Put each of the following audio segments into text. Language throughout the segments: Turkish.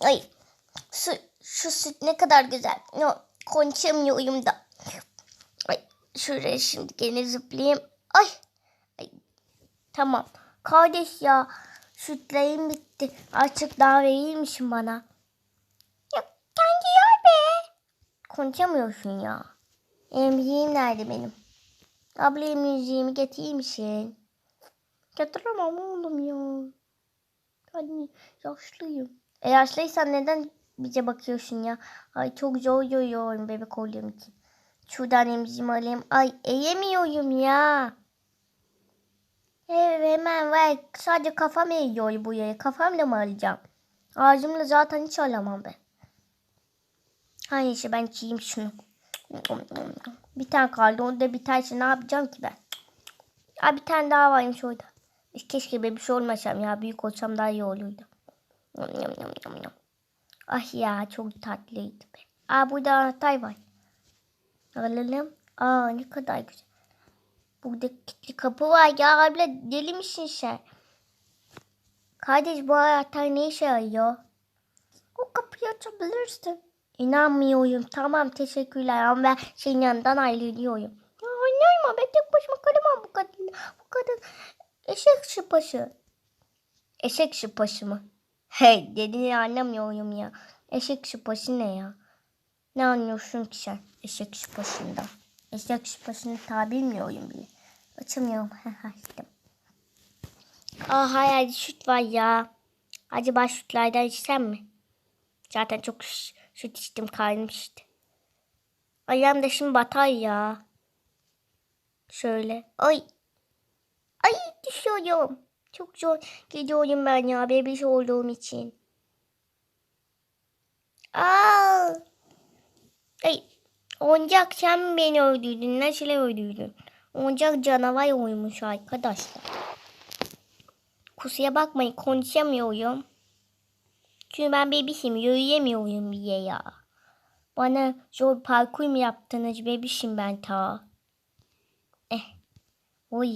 Ay, şu, şu süt ne kadar güzel. No, konuşamıyorum da. Ay, şuraya şimdi gene zıplayayım. Ay, ay. Tamam. Kardeş ya sütlerim bitti. Artık daha verir bana? Ya kendi yer be. Konuşamıyorsun ya. Emziğim nerede benim? Abla emziğimi getirir misin? Getiremem oğlum ya. Ben yaşlıyım. E yaşlıysan neden bize bakıyorsun ya? Ay çok zor yoruyorum bebek olduğum için. Şuradan emziğimi alayım. Ay eğemiyorum ya. Evet hemen ver. Sadece kafam eğiyor bu yere. Kafamla mı alacağım? Ağzımla zaten hiç alamam ben. Hayır işte ben çiğim şunu. Bir tane kaldı. Onu da biterse ne yapacağım ki ben? Ya bir tane daha varmış orada. Keşke bebiş olmasam ya. Büyük olsam daha iyi olurdu. Yum, yum, yum, yum, yum. Ah ya çok tatlıydı be. Aa burada anahtar var. Alalım. Aa ne kadar güzel. Burada kilitli kapı var ya abla deli misin sen? Kardeş bu anahtar ne işe yarıyor? O kapıyı açabilirsin. İnanmıyorum. Tamam teşekkürler ama ben senin yanından ayrılıyorum. Ya anlayma ben tek başıma kalamam bu kadın. Bu kadın eşek şıpaşı. Eşek şıpaşı mı? Hey dediğini anlamıyorum ya. Eşek şıpaşı ne ya? Ne anlıyorsun ki sen eşek şıpaşından? Eşek şıpaşını ta bilmiyorum bile. Açamıyorum. Açtım. Aa hayal süt var ya. Acaba sütlerden içsem mi? Zaten çok süt içtim karnım şişti. Ayağım da şimdi batar ya. Şöyle. Ay. Ay düşüyorum. Çok zor gidiyorum ben ya bebiş olduğum için. Aa. Ay. Oyuncak sen beni öldürdün? Nasıl öldürdün? Oyuncak canavar oymuş arkadaşlar. Kusura bakmayın konuşamıyorum. Çünkü ben bebişim yürüyemiyorum bir ya. Bana zor parkur mu yaptınız bebişim ben ta. Eh. Oy.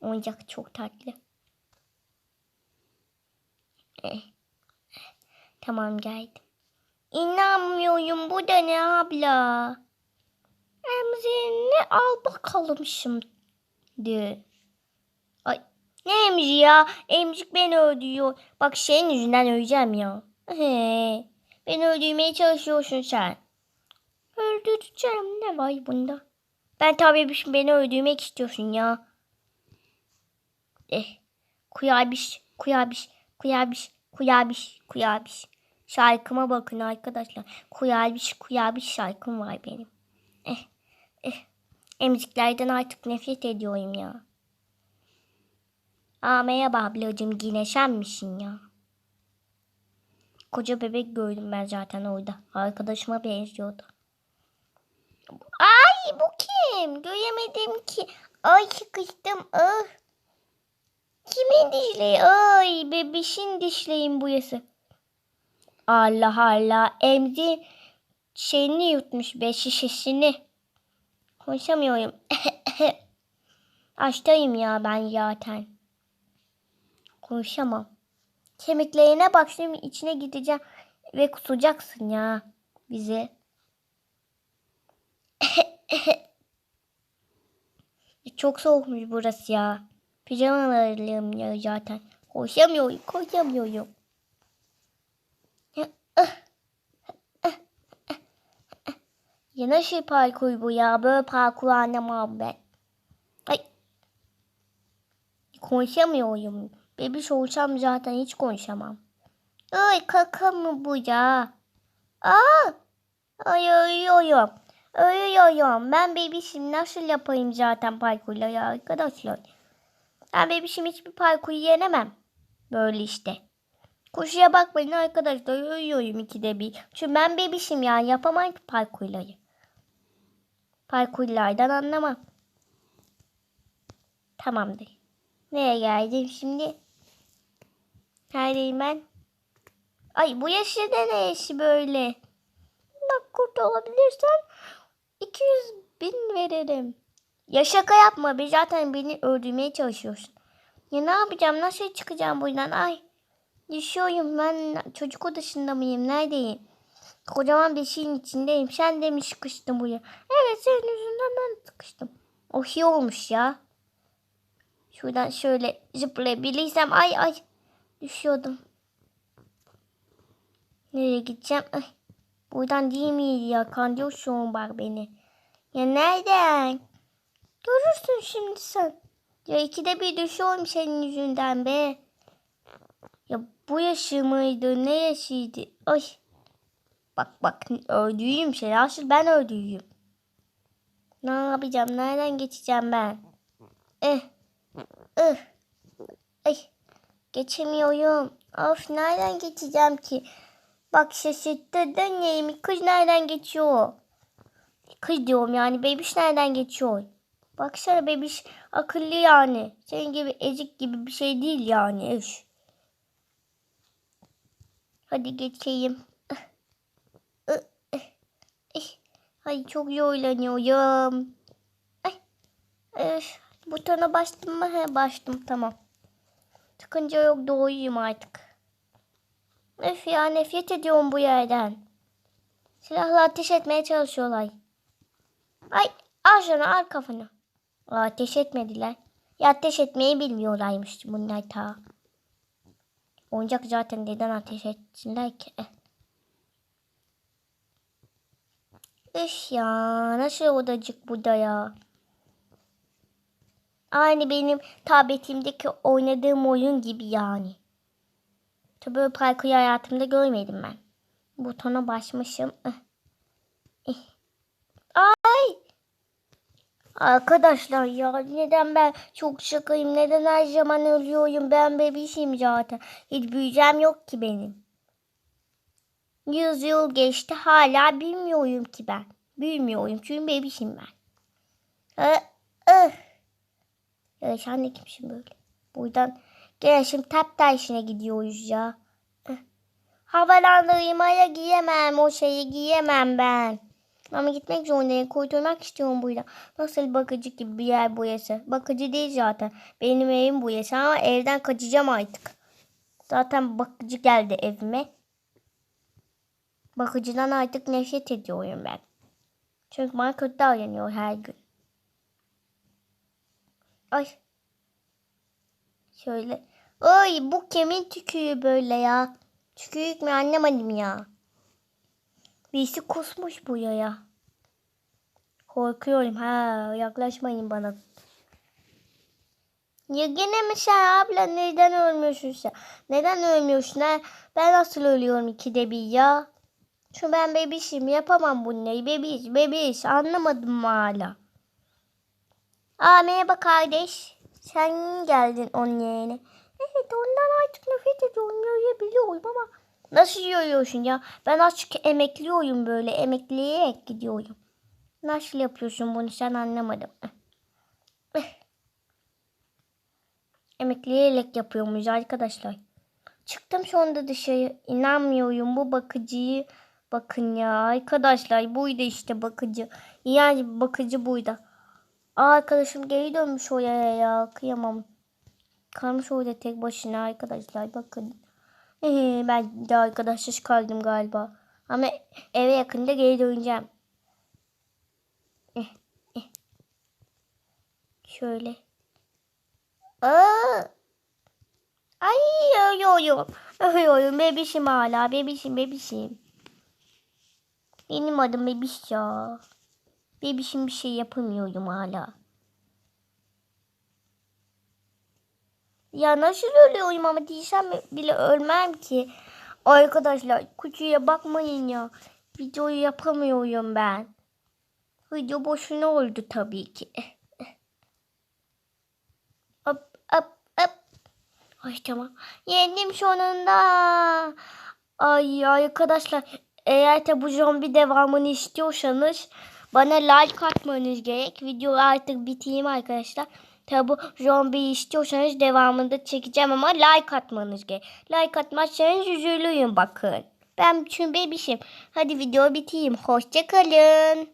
Oyuncak çok tatlı. Tamam geldim. İnanmıyorum bu da ne abla? Emziğini al bakalım şimdi. Ay ne emziği ya? Emzik beni öldürüyor. Bak senin yüzünden öleceğim ya. He, beni öldürmeye çalışıyorsun sen. Öldüreceğim ne var bunda? Ben tabii bir- beni öldürmek istiyorsun ya. Eh, kuyabiş, kuyabiş, kuyabiş, kuyabiş, kuyabiş. Şarkıma bakın arkadaşlar. Kuyabiş, kuyabiş şarkım var benim. Eh, eh. Emziklerden artık nefret ediyorum ya. Aa merhaba ablacığım misin ya? Koca bebek gördüm ben zaten orada. Arkadaşıma benziyordu. Ay bu kim? Göremedim ki. Ay sıkıştım. Ah. Kimin dişleği? Ay bebişin dişleğin buyası. Allah Allah. Emzi şeyini yutmuş be şişesini. Konuşamıyorum. Hastayım ya ben zaten. Konuşamam. Kemiklerine bak şimdi içine gideceğim ve kusacaksın ya bizi. Çok soğukmuş burası ya. Pijamalarım ya zaten. Koşamıyorum, koşamıyorum. Ya nasıl parkur bu ya? Böyle parkur anlamam ben. Ay. Konuşamıyorum. Bebiş olsam zaten hiç konuşamam. Ay kaka mı bu ya? Aa! Ay ölüyorum. Ölüyorum. Ben bebişim nasıl yapayım zaten parkurla ya arkadaşlar. Ben bebişim hiçbir parkur yenemem. Böyle işte. Koşuya bakmayın arkadaşlar. Ölüyorum ikide bir. Çünkü ben bebişim ya. Yapamam ki parkurları. Parkurlardan anlamam. Tamamdır. Nereye geldim şimdi? Neredeyim ben? Ay bu yaşı da ne yaşı böyle? Bak kurt olabilirsen 200 bin veririm. Ya şaka yapma be zaten beni öldürmeye çalışıyorsun. Ya ne yapacağım nasıl çıkacağım buradan ay. Düşüyorum ben çocuk odasında mıyım? Neredeyim? Kocaman bir şeyin içindeyim. Sen de mi sıkıştın buraya? Evet senin yüzünden ben sıkıştım. O iyi olmuş ya. Şuradan şöyle zıplayabilirsem ay ay düşüyordum. Nereye gideceğim? Ay. Buradan değil miydi ya? Kandıyorsun bak beni. Ya nereden? Görürsün şimdi sen. Ya ikide bir düşüyorum senin yüzünden be. Ya bu yaşı mıydı? Ne yaşıydı? Ay. Bak bak öldüğüm şey. Asıl ben öldüğüm. Ne yapacağım? Nereden geçeceğim ben? Eh. Eh. Ay. Geçemiyorum. Of nereden geçeceğim ki? Bak şaşırttırdın neyimi? Kız nereden geçiyor? Kız diyorum yani bebiş nereden geçiyor? Baksana bebiş akıllı yani. Senin gibi ezik gibi bir şey değil yani. Üş. Hadi geçeyim. Ay çok zorlanıyorum. Ay. Öf. Butona bastım mı? He bastım tamam. Tıkınca yok doğuyum artık. Öf ya nefret ediyorum bu yerden. Silahla ateş etmeye çalışıyorlar. Ay al şunu al kafanı. Aa, ateş etmediler. Ya ateş etmeyi bilmiyorlarmış bunlar ta. Oyuncak zaten neden ateş etsinler ki? Üf ya nasıl odacık burada ya. Aynı benim tabletimdeki oynadığım oyun gibi yani. Tabii böyle parkuru hayatımda görmedim ben. Butona basmışım. Ay! Arkadaşlar ya neden ben çok şakayım? Neden her zaman ölüyorum? Ben bebişim zaten. Hiç büyüyeceğim yok ki benim. Yüz yıl geçti hala bilmiyorum ki ben. Bilmiyorum çünkü bebişim ben. Ee, eh. Ya sen de kimsin böyle? Buradan gel şimdi tap taşına gidiyoruz ya. Havalandırmaya giyemem o şeyi giyemem ben. Ama gitmek zorundayım. Kurtulmak istiyorum burada. Nasıl bakıcı gibi bir yer burası. Bakıcı değil zaten. Benim evim burası ama evden kaçacağım artık. Zaten bakıcı geldi evime. Bakıcıdan artık nefret ediyorum ben. Çünkü bana kötü davranıyor her gün. Ay. Şöyle. Ay bu kimin tüküğü böyle ya? Tükürük mü anlamadım ya. Birisi kusmuş buraya. Korkuyorum ha yaklaşmayın bana. Ya gene mi sen abla neden ölmüyorsun sen? Neden ölmüyorsun ha? Ben nasıl ölüyorum ikide bir ya? Şu ben bebişim yapamam bunları bebiş bebiş anlamadım mı hala? Aa merhaba kardeş. Sen geldin onun yerine. Evet ondan artık nefret ediyorum yiyebiliyorum ama Nasıl yiyorsun ya? Ben açık emekliyorum böyle. Emekleyerek gidiyorum. Nasıl yapıyorsun bunu sen anlamadım. Emekleyerek yapıyormuş arkadaşlar. Çıktım sonunda dışarı. İnanmıyorum bu bakıcıyı. Bakın ya arkadaşlar buydu işte bakıcı. Yani bakıcı buydu. Aa, arkadaşım geri dönmüş oraya ya. Kıyamam. Kalmış orada tek başına arkadaşlar bakın. Ee, ben de arkadaşsız kaldım galiba. Ama eve yakında geri döneceğim. Eh, eh. Şöyle. Aa! Ay ölüyorum. Ölüyorum. Bebişim hala. Bebişim bebişim. Benim adım bebiş ya. Bebişim bir şey yapamıyorum hala. Ya nasıl ölüyorum ama değilsem bile ölmem ki. Arkadaşlar kutuya bakmayın ya. Videoyu yapamıyorum ben. Video boşuna oldu tabii ki. Hop hop hop. Ay tamam. Yendim sonunda. Ay arkadaşlar eğer de bu zombi devamını istiyorsanız bana like atmanız gerek. Videoyu artık bitireyim arkadaşlar. Tabi bu zombiyi istiyorsanız devamında çekeceğim ama like atmanız gerek. Like atmazsanız üzülüyorum bakın. Ben çünkü bebişim. Hadi video bitireyim. Hoşçakalın.